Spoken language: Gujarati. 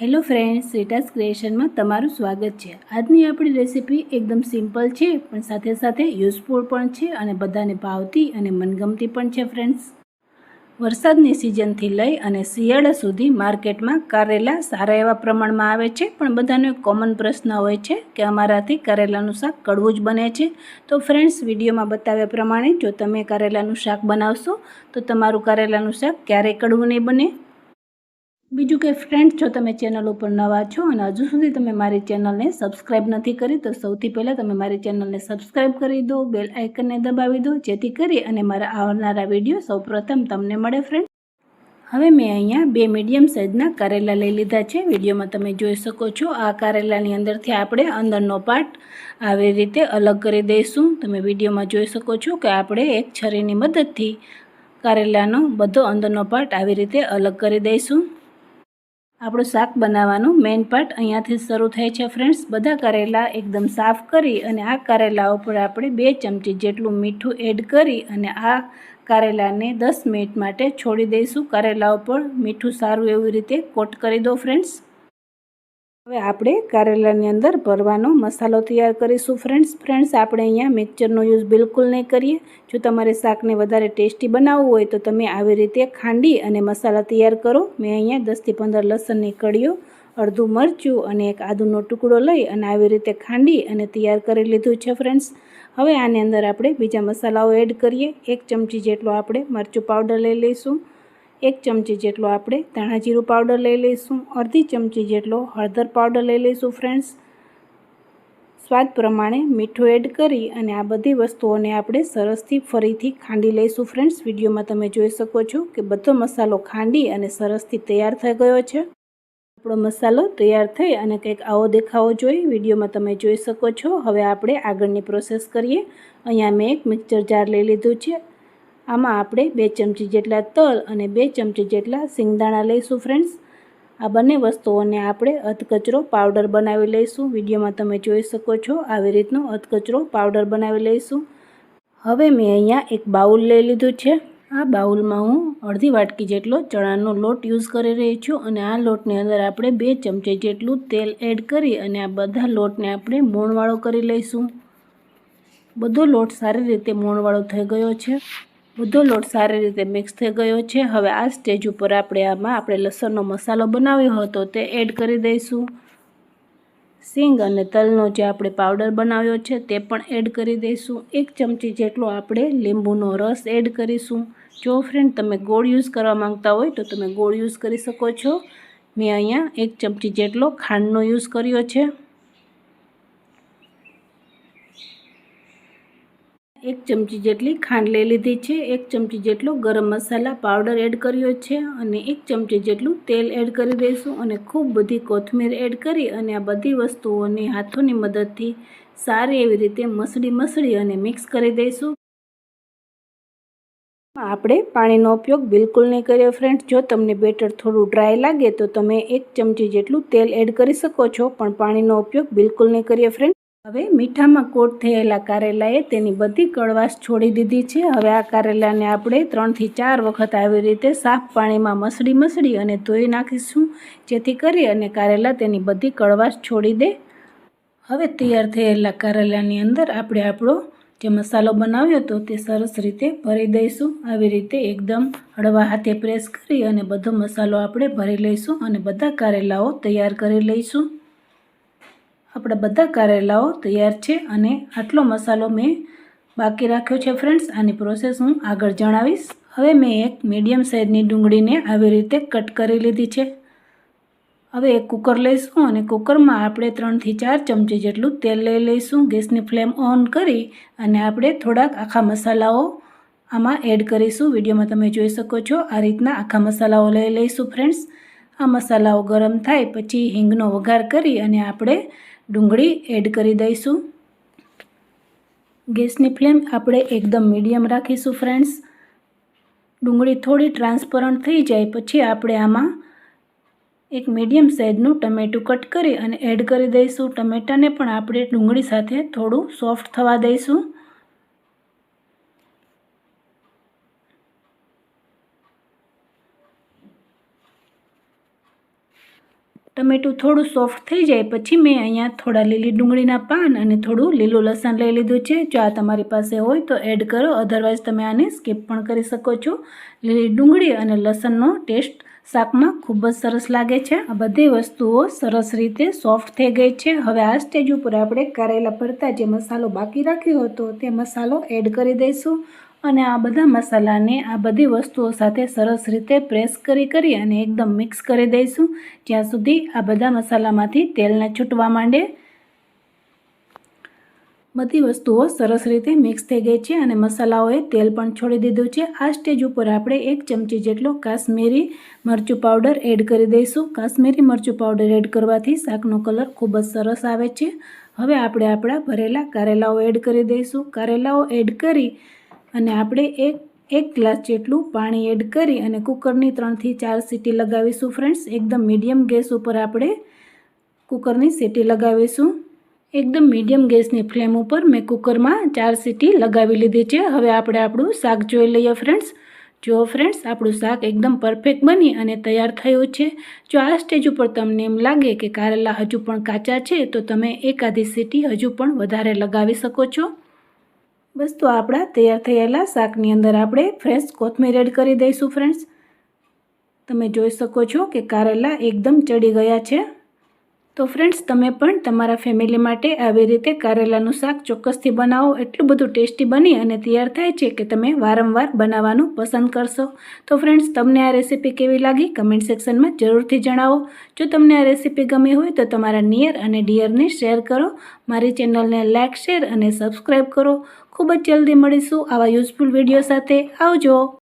હેલો ફ્રેન્ડ્સ, રીટાસ ક્રિએશનમાં તમારું સ્વાગત છે. આજની આપણી રેસીપી એકદમ સિમ્પલ છે, પણ સાથે સાથે યુઝફુલ પણ છે અને બધાને ભાવતી અને મનગમતી પણ છે ફ્રેન્ડ્સ. વરસાદની સિઝનથી લઈ અને શિયાળા સુધી માર્કેટમાં કારેલા સારા એવા પ્રમાણમાં આવે છે, પણ બધાનો કોમન પ્રશ્ન હોય છે કે અમારાથી કારેલાનું શાક કડવું જ બને છે. તો ફ્રેન્ડ્સ, વિડીયોમાં બતાવ્યા પ્રમાણે જો તમે કારેલાનું શાક બનાવશો, તો તમારું કારેલાનું શાક ક્યારેય કડવું નહીં બને. બીજું કે ફ્રેન્ડ્સ જો તમે ચેનલ ઉપર નવા છો અને હજુ સુધી તમે મારી ચેનલને સબસ્ક્રાઈબ નથી કરી, તો સૌથી પહેલાં તમે મારી ચેનલને સબસ્ક્રાઈબ કરી દો બેલ આઇકનને દબાવી દો, જેથી કરી અને મારા આવનારા વીડિયો સૌપ્રથમ તમને મળે ફ્રેન્ડ હવે મેં અહીંયા બે મીડિયમ સાઇઝના કારેલા લઈ લીધા છે. વિડીયોમાં તમે જોઈ શકો છો, આ કારેલાની અંદરથી આપણે અંદરનો પાર્ટ આવી રીતે અલગ કરી દઈશું. તમે વિડીયોમાં જોઈ શકો છો કે આપણે એક છરીની મદદથી કારેલાનો બધો અંદરનો પાર્ટ આવી રીતે અલગ કરી દઈશું. આપણું શાક બનાવવાનું મેઇન પાર્ટ અહીંયાથી શરૂ થાય છે ફ્રેન્ડ્સ બધા કરેલા એકદમ સાફ કરી અને આ કારેલા ઉપર આપણે બે ચમચી જેટલું મીઠું એડ કરી અને આ કારેલાને દસ મિનિટ માટે છોડી દઈશું. કારેલા ઉપર મીઠું સારું એવી રીતે કોટ કરી દો ફ્રેન્ડ્સ હવે આપણે કારેલાની અંદર ભરવાનો મસાલો તૈયાર કરીશું. ફ્રેન્ડ્સ ફ્રેન્ડ્સ આપણે અહીંયા મિક્સરનો યુઝ બિલકુલ નહીં કરીએ. જો તમારે શાકને વધારે ટેસ્ટી બનાવવું હોય તો તમે આવી રીતે ખાંડી અને મસાલા તૈયાર કરો. મેં અહીંયા દસથી પંદર લસણની કળીઓ, અડધું મરચું અને એક આદુનો ટુકડો લઈ અને આવી રીતે ખાંડી અને તૈયાર કરી લીધું છે ફ્રેન્ડ્સ હવે આની અંદર આપણે બીજા મસાલાઓ એડ કરીએ. એક ચમચી જેટલો આપણે મરચું પાવડર લઈ લઈશું. એક ચમચી જેટલો આપણે ધાણા જીરું પાવડર લઈ લઈશું, અડધી ચમચી જેટલો હળદર પાવડર લઈ લઈશું ફ્રેન્ડ્સ સ્વાદ પ્રમાણે મીઠું એડ કરી અને આ બધી વસ્તુઓને આપણે સરસથી ફરીથી ખાંડી લઈશું ફ્રેન્ડ્સ વિડીયોમાં તમે જોઈ શકો છો કે બધો મસાલો ખાંડી અને સરસથી તૈયાર થઈ ગયો છે. આપણો મસાલો તૈયાર થઈ અને કંઈક આવો દેખાવો જોઈએ. વિડીયોમાં તમે જોઈ શકો છો. હવે આપણે આગળની પ્રોસેસ કરીએ. અહીંયા મેં એક મિક્સર જાર લઈ લીધું છે. આમાં આપણે બે ચમચી જેટલા તલ અને બે ચમચી જેટલા સિંગદાણા લઈશું ફ્રેન્ડ્સ આ બંને વસ્તુઓને આપણે અધકચરો પાવડર બનાવી લઈશું. વિડીયોમાં તમે જોઈ શકો છો આવી રીતનો અધકચરો પાવડર બનાવી લઈશું. હવે મેં અહીંયા એક બાઉલ લઈ લીધું છે. આ બાઉલમાં હું અડધી વાટકી જેટલો ચણાનો લોટ યુઝ કરી રહી છું અને આ લોટની અંદર આપણે બે ચમચી જેટલું તેલ એડ કરી અને આ બધા લોટને આપણે મોણવાળો કરી લઈશું. બધો લોટ સારી રીતે મોણવાળો થઈ ગયો છે. બધો લોટ સારી રીતે મિક્સ થઈ ગયો છે. હવે આ સ્ટેજ ઉપર આપણે આમાં આપણે લસણનો મસાલો બનાવ્યો હતો તે એડ કરી દઈશું. સિંગ અને તલનો જે આપણે પાવડર બનાવ્યો છે તે પણ એડ કરી દઈશું. એક ચમચી જેટલો આપણે લીંબુનો રસ એડ કરીશું. જો ફ્રેન્ડ તમે ગોળ યુઝ કરવા માંગતા હોય તો તમે ગોળ યુઝ કરી શકો છો. મેં અહીંયા એક ચમચી જેટલો ખાંડનો યુઝ કર્યો છે. એક ચમચી જેટલી ખાંડ લઈ લીધી છે, એક ચમચી જેટલો ગરમ મસાલા પાવડર એડ કર્યો છે અને એક ચમચી જેટલું તેલ એડ કરી દઈશું અને ખૂબ બધી કોથમીર એડ કરી અને આ બધી વસ્તુઓને હાથોની મદદથી સારી એવી રીતે મસળી મસળી અને મિક્સ કરી દઈશું. આપણે પાણીનો ઉપયોગ બિલકુલ નહીં કર્યો ફ્રેન્ડ્સ. જો તમને બેટર થોડું ડ્રાય લાગે તો તમે એક ચમચી જેટલું તેલ એડ કરી શકો છો, પણ પાણીનો ઉપયોગ બિલકુલ નહીં કરીએ ફ્રેન્ડ હવે મીઠામાં કોટ થયેલા કારેલાએ તેની બધી કડવાશ છોડી દીધી છે. હવે આ કારેલાને આપણે ત્રણથી ચાર વખત આવી રીતે સાફ પાણીમાં મસળી મસળી અને ધોઈ નાખીશું, જેથી કરી અને કારેલા તેની બધી કડવાશ છોડી દે. હવે તૈયાર થયેલા કારેલાની અંદર આપણે આપણો જે મસાલો બનાવ્યો હતો તે સરસ રીતે ભરી દઈશું. આવી રીતે એકદમ હળવા હાથે પ્રેસ કરી અને બધો મસાલો આપણે ભરી લઈશું અને બધા કારેલાઓ તૈયાર કરી લઈશું. આપણા બધા કારેલાઓ તૈયાર છે અને આટલો મસાલો મેં બાકી રાખ્યો છે ફ્રેન્ડ્સ. આની પ્રોસેસ હું આગળ જણાવીશ. હવે મેં એક મીડિયમ સાઇઝની ડુંગળીને આવી રીતે કટ કરી લીધી છે. હવે એક કુકર લઈશું અને કુકરમાં આપણે ત્રણથી ચાર ચમચી જેટલું તેલ લઈ લઈશું. ગેસની ફ્લેમ ઓન કરી અને આપણે થોડાક આખા મસાલાઓ આમાં એડ કરીશું. વિડીયોમાં તમે જોઈ શકો છો આ રીતના આખા મસાલાઓ લઈ લઈશું ફ્રેન્ડ્સ. આ મસાલાઓ ગરમ થાય પછી હિંગનો વઘાર કરી અને આપણે ડુંગળી એડ કરી દઈશું. ગેસની ફ્લેમ આપણે એકદમ મીડિયમ રાખીશું ફ્રેન્ડ્સ. ડુંગળી થોડી ટ્રાન્સપરન્ટ થઈ જાય પછી આપણે આમાં એક મીડિયમ સાઇઝનું ટમેટું કટ કરી અને એડ કરી દઈશું. ટમેટાને પણ આપણે ડુંગળી સાથે થોડું સોફ્ટ થવા દઈશું. ટમેટું થોડું સોફ્ટ થઈ જાય, પછી મેં અહીંયા થોડા લીલી ડુંગળીના પાન અને થોડું લીલું લસણ લઈ લીધું છે. જો આ તમારી પાસે હોય તો એડ કરો અધરવાઇઝ તમે આને સ્કીપ પણ કરી શકો છો. લીલી ડુંગળી અને લસણનો ટેસ્ટ શાકમાં ખૂબ જ સરસ લાગે છે. આ બધી વસ્તુઓ સરસ રીતે સોફ્ટ થઈ ગઈ છે. હવે આ સ્ટેજ ઉપર આપણે કરેલા ભરતા જે મસાલો બાકી રાખ્યો હતો, તે મસાલો એડ કરી દઈશું. અને આ બધા મસાલાને આ બધી વસ્તુઓ સાથે સરસ રીતે પ્રેસ કરી કરી અને એકદમ મિક્સ કરી દઈશું. જ્યાં સુધી આ બધા મસાલામાંથી તેલને છૂટવા માંડે. બધી વસ્તુઓ સરસ રીતે મિક્સ થઈ ગઈ છે અને મસાલાઓએ તેલ પણ છોડી દીધું છે. આ સ્ટેજ ઉપર આપણે એક ચમચી જેટલો કાશ્મીરી મરચું પાવડર એડ કરી દઈશું. કાશ્મીરી મરચું પાવડર એડ કરવાથી શાકનો કલર ખૂબ જ સરસ આવે છે. હવે આપણે આપણા ભરેલા કારેલાઓ એડ કરી દઈશું. કારેલાઓ એડ કરી અને આપણે એક એક ગ્લાસ જેટલું પાણી એડ કરી અને કુકરની ત્રણથી ચાર સીટી લગાવીશું ફ્રેન્ડ્સ. એકદમ મીડિયમ ગેસ ઉપર આપણે કુકરની સીટી લગાવીશું. એકદમ મીડિયમ ગેસની ફ્લેમ ઉપર મેં કુકરમાં ચાર સીટી લગાવી લીધી છે. હવે આપણે આપણું શાક જોઈ લઈએ ફ્રેન્ડ્સ. જો ફ્રેન્ડ્સ, આપણું શાક એકદમ પરફેક્ટ બની અને તૈયાર થયું છે. જો આ સ્ટેજ ઉપર તમને એમ લાગે કે કારેલા હજુ પણ કાચા છે, તો તમે એકાદી સીટી હજુ પણ વધારે લગાવી શકો છો. બસ તો આપણા તૈયાર થયેલા શાકની અંદર આપણે ફ્રેશ કોથમીર એડ કરી દઈશું ફ્રેન્ડ્સ તમે જોઈ શકો છો કે કારેલા એકદમ ચડી ગયા છે. તો ફ્રેન્ડ્સ તમે પણ તમારા ફેમિલી માટે આવી રીતે કારેલાનું શાક ચોક્કસથી બનાવો. એટલું બધું ટેસ્ટી બની અને તૈયાર થાય છે કે તમે વારંવાર બનાવવાનું પસંદ કરશો. તો ફ્રેન્ડ્સ તમને આ રેસીપી કેવી લાગી? કમેન્ટ સેક્શનમાં જરૂરથી જણાવો. જો તમને આ રેસીપી ગમી હોય તો તમારા નિયર અને ડિયરને શેર કરો. મારી ચેનલને લાઇક શેર અને સબસ્ક્રાઈબ કરો. ખૂબ જ જલ્દી મળીશું આવા યુઝફુલ વીડિયો સાથે. આવજો.